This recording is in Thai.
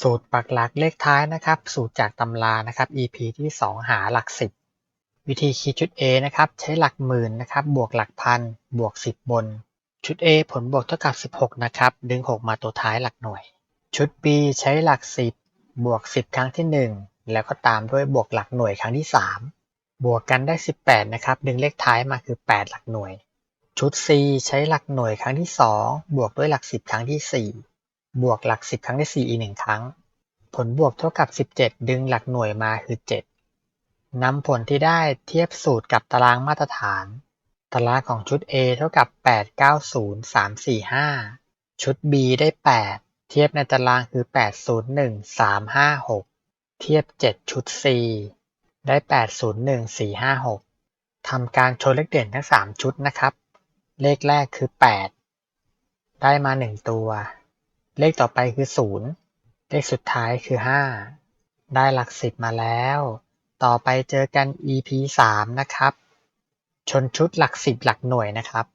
สูตรปักหลักเลขท้ายนะครับ สูตรจากตำรานะครับ EP ที่ 2 หาหลักสิบวิธีคิดชุด A นะครับ ใช้หลักหมื่นนะครับ บวกหลักพัน บวก 10 บน ชุด A ผลบวกเท่ากับ 16 นะครับ ดึง 6 มาตัวท้ายหลักหน่วย ชุด B ใช้หลัก 10 บวก 10 ครั้งที่ 1 แล้วก็ตามด้วยบวกหลักหน่วยครั้งที่ 3 บวกกันได้ 18 นะครับ ดึงเลขท้ายมาคือ 8 หลักหน่วย ชุด C ใช้หลักหน่วยครั้งที่ 2 บวกด้วยหลัก 10 ครั้งที่ 4 บวกหลัก10ครั้งที่4อีก1ครั้ง ผลบวกเท่ากับ17ดึงหลักหน่วยมาคือ7นำผลที่ได้เทียบสูตรกับตารางมาตรฐาน ตารางของชุด A เท่ากับ 8 9 0 3 4 5 ชุด B ได้ 8 เทียบในตารางคือ 801 356 เทียบ 7 ชุด C ได้ 801 456ทำการโชว์เลขเด่นทั้ง 3 ชุดนะครับ เลขแรกคือ 8 ได้มา 1 ตัว เลขต่อไปคือ0เลขสุดท้ายคือ5ได้หลัก10มาแล้ว ต่อไปเจอกัน EP 3นะครับ ชนชุดหลัก10หลักหน่วยนะครับ